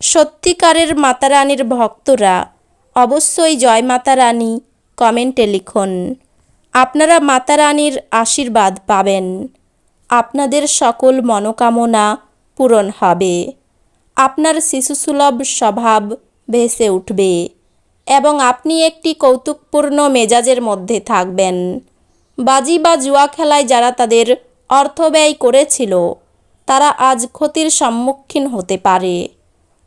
সত্যিকারের মাতারানীর ভক্তরা অবশ্যই জয় মাতারানী কমেন্টে লিখুন। আপনারা মাতারানীর আশীর্বাদ পাবেন। আপনাদের সকল মনোকামনা পূরণ হবে। আপনার শিশুসুলভ স্বভাব ভেসে উঠবে এবং আপনি একটি কৌতুকপূর্ণ মেজাজের মধ্যে থাকবেন। বাজি বা জুয়া খেলায় যারা তাদের অর্থ ব্যয় করেছিল, তারা আজ ক্ষতির সম্মুখীন হতে পারে।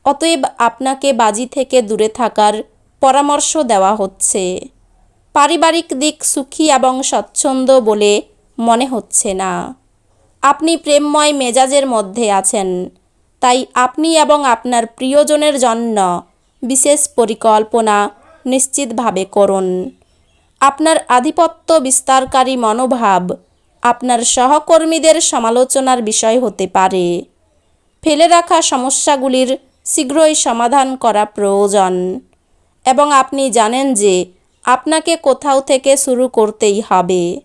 অতএব আপনাকে বাজি থেকে দূরে থাকার পরামর্শ দেওয়া হচ্ছে। পারিবারিক দিক সুখী এবং স্বচ্ছন্দ বলে মনে হচ্ছে না। আপনি প্রেমময় মেজাজের মধ্যে আছেন। তাই আপনি এবং আপনার প্রিয়জনের জন্য বিশেষ পরিকল্পনা নিশ্চিতভাবে করুন। আপনার আধিপত্য বিস্তারকারী মনোভাব আপনার সহকর্মীদের সমালোচনার বিষয় হতে পারে। ফেলে রাখা সমস্যাগুলির শীঘ্রই সমাধান করা প্রয়োজন। এবং আপনি জানেন যে আপনাকে কোথাও থেকে শুরু করতেই হবে।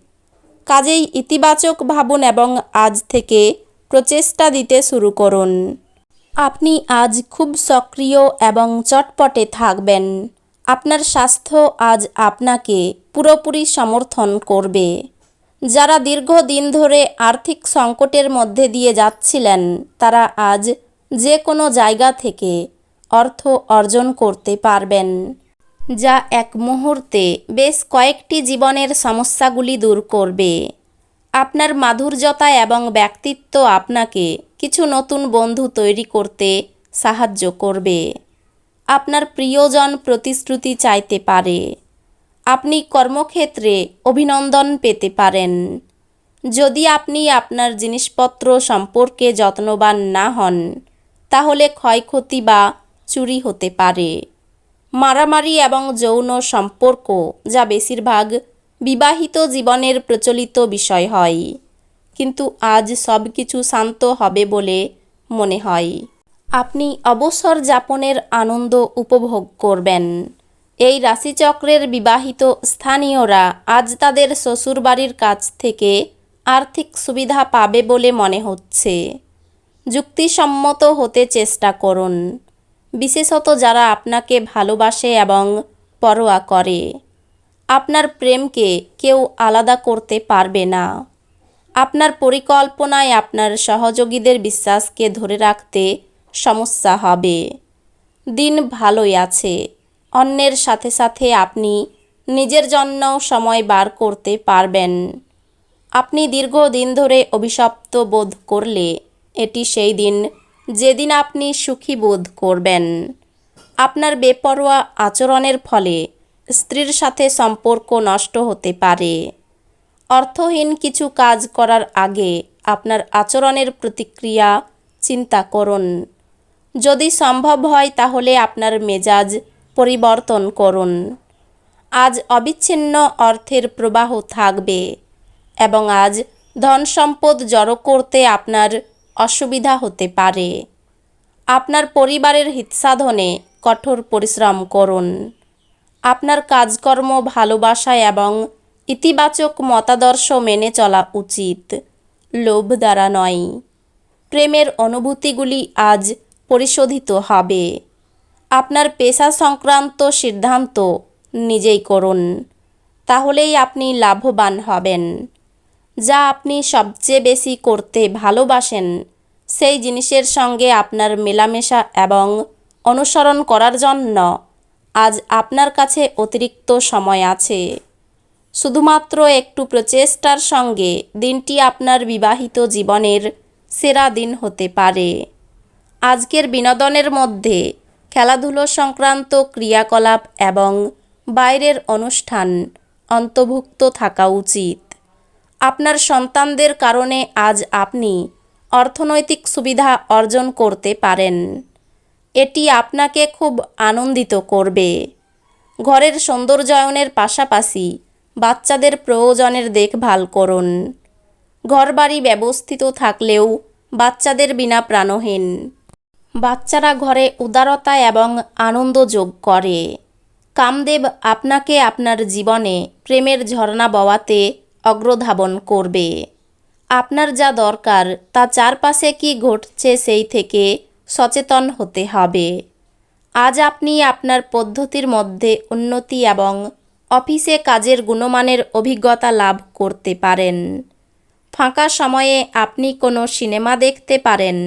কাজেই ইতিবাচক ভাবুন এবং আজ থেকে প্রচেষ্টা দিতে শুরু করুন। আপনি আজ খুব সক্রিয় এবং চটপটে থাকবেন। আপনার স্বাস্থ্য আজ আপনাকে পুরোপুরি সমর্থন করবে। যারা দীর্ঘদিন ধরে আর্থিক সংকটের মধ্যে দিয়ে যাচ্ছিলেন, তারা আজ যে কোনো জায়গা থেকে অর্থ অর্জন করতে পারবেন, যা এক মুহূর্তে বেশ কয়েকটি জীবনের সমস্যাগুলি দূর করবে। আপনার মাধুর্যতা এবং ব্যক্তিত্ব আপনাকে কিছু নতুন বন্ধু তৈরি করতে সাহায্য করবে। আপনার প্রিয়জন প্রতিশ্রুতি চাইতে পারে। আপনি কর্মক্ষেত্রে অভিনন্দন পেতে পারেন। যদি আপনি আপনার জিনিসপত্র সম্পর্কে যত্নবান না হন তাহলে ক্ষয়ক্ষতি বা চুরি হতে পারে। মারামারি এবং যৌন সম্পর্ক যা বেশিরভাগ বিবাহিত জীবনের প্রচলিত বিষয় হয়। কিন্তু আজ সব কিছু শান্ত হবে বলে মনে হয়। আপনি অবসর যাপনের আনন্দ উপভোগ করবেন। এই রাশিচক্রের বিবাহিত স্থানীয়রা আজ তাদের শ্বশুরবাড়ির কাছ থেকে আর্থিক সুবিধা পাবে বলে মনে হচ্ছে। যুক্তিসম্মত হতে চেষ্টা করুন। বিশেষত যারা আপনাকে ভালোবাসে এবং পরোয়া করে। আপনার প্রেমকে কেউ আলাদা করতে পারবে না। আপনার পরিকল্পনায় আপনার সহযোগীদের বিশ্বাসকে ধরে রাখতে সমস্যা হবে। দিন ভালোই আছে। অন্যের সাথে সাথে আপনি নিজের জন্য সময় বার করতে পারবেন। আপনি দীর্ঘদিন ধরে অভিশপ্ত বোধ করলে এটি সেই দিন যেদিন আপনি সুখী বোধ করবেন। আপনার বেপরোয়া আচরণের ফলে স্ত্রীর সাথে সম্পর্ক নষ্ট হতে পারে। অর্থহীন কিছু কাজ করার আগে আপনার আচরণের প্রতিক্রিয়া চিন্তা করুন। যদি সম্ভব হয় তাহলে আপনার মেজাজ পরিবর্তন করুন। আজ অবিচ্ছিন্ন অর্থের প্রবাহ থাকবে এবং আজ ধন সম্পদ জড়ো করতে আপনার অসুবিধা হতে পারে। আপনার পরিবারের হিতসাধনে কঠোর পরিশ্রম করুন। আপনার কাজকর্ম, ভালোবাসা এবং ইতিবাচক মতাদর্শ মেনে চলা উচিত। লোভ দ্বারা নয়। প্রেমের অনুভূতিগুলি আজ পরিশোধিত হবে। আপনার পেশা সংক্রান্ত সিদ্ধান্ত নিজেই করুন। তাহলেই আপনি লাভবান হবেন। যা আপনি সবচেয়ে বেশি করতে ভালোবাসেন, সেই জিনিসের সঙ্গে আপনার মেলামেশা এবং অনুসরণ করার জন্য আজ আপনার কাছে অতিরিক্ত সময় আছে। শুধুমাত্র একটু প্রচেষ্টার সঙ্গে দিনটি আপনার বিবাহিত জীবনের সেরা দিন হতে পারে। আজকের বিনোদনের মধ্যে খেলাধুলো সংক্রান্ত ক্রিয়াকলাপ এবং বাইরের অনুষ্ঠান অন্তর্ভুক্ত থাকা উচিত। আপনার সন্তানদের কারণে আজ আপনি অর্থনৈতিক সুবিধা অর্জন করতে পারেন। এটি আপনাকে খুব আনন্দিত করবে। ঘরের সৌন্দর্যায়নের পাশাপাশি বাচ্চাদের প্রয়োজনের দেখভাল করুন। ঘরবাড়ি ব্যবস্থিত থাকলেও বাচ্চাদের বিনা প্রাণহীন। বাচ্চারা ঘরে উদারতা এবং আনন্দ যোগ করে। কামদেব আপনাকে আপনার জীবনে প্রেমের ঝর্ণা বওয়াতে অগ্রধাবন করবে। আপনার যা দরকার, তা চারপাশে কি ঘটছে সেই থেকে সচেতন হতে হবে। আজ আপনি আপনার পদ্ধতির মধ্যে উন্নতি এবং অফিসে কাজের গুণমানের অভিজ্ঞতা লাভ করতে পারেন। ফাঁকা সময়ে আপনি কোনো সিনেমা দেখতে পারেন,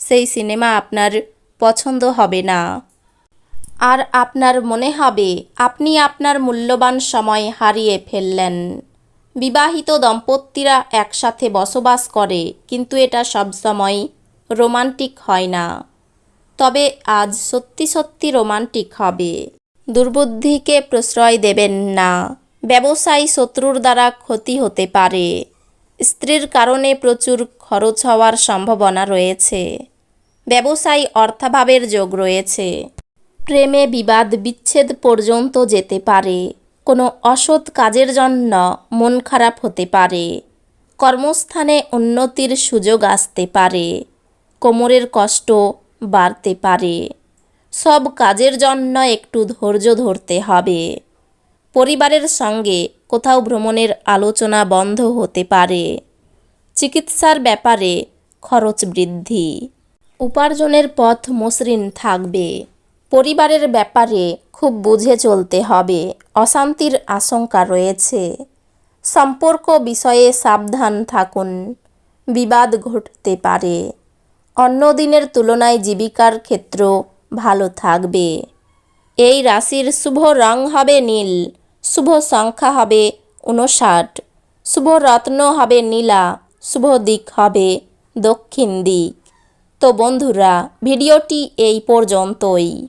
সেই সিনেমা আপনার পছন্দ হবে না। আর আপনার মনে হবে, আপনি আপনার মূল্যবান সময় হারিয়ে ফেললেন। বিবাহিত দম্পতিরা একসাথে বসবাস করে, কিন্তু এটা সবসময় রোমান্টিক হয় না। তবে আজ সত্যি সত্যি রোমান্টিক হবে। দুর্বুদ্ধিকে প্রশ্রয় দেবেন না। ব্যবসায়ী শত্রুর দ্বারা ক্ষতি হতে পারে। স্ত্রীর কারণে প্রচুর খরচ হওয়ার সম্ভাবনা রয়েছে। ব্যবসায়ী অর্থাভাবের যোগ রয়েছে। প্রেমে বিবাদ বিচ্ছেদ পর্যন্ত যেতে পারে। কোনো অসৎ কাজের জন্য মন খারাপ হতে পারে। কর্মস্থানে উন্নতির সুযোগ আসতে পারে। কোমরের কষ্ট বাড়তে পারে। সব কাজের জন্য একটু ধৈর্য ধরতে হবে। পরিবারের সঙ্গে কোথাও ভ্রমণের আলোচনা বন্ধ হতে পারে। চিকিৎসার ব্যাপারে খরচ বৃদ্ধি। উপার্জনের পথ মসৃণ থাকবে। পরিবারের ব্যাপারে খুব বুঝে চলতে হবে। অশান্তির আশঙ্কা রয়েছে। সম্পর্ক বিষয়ে সাবধান থাকুন। বিবাদ ঘটতে পারে। অন্য দিনের তুলনায় জীবিকার ক্ষেত্র ভালো থাকবে। এই রাশির শুভ রং হবে নীল। শুভ সংখ্যা হবে উনষাট শুভ রত্ন হবে নীলা। শুভ দিক হবে দক্ষিণ দিক। তো বন্ধুরা, ভিডিওটি এই পর্যন্তই।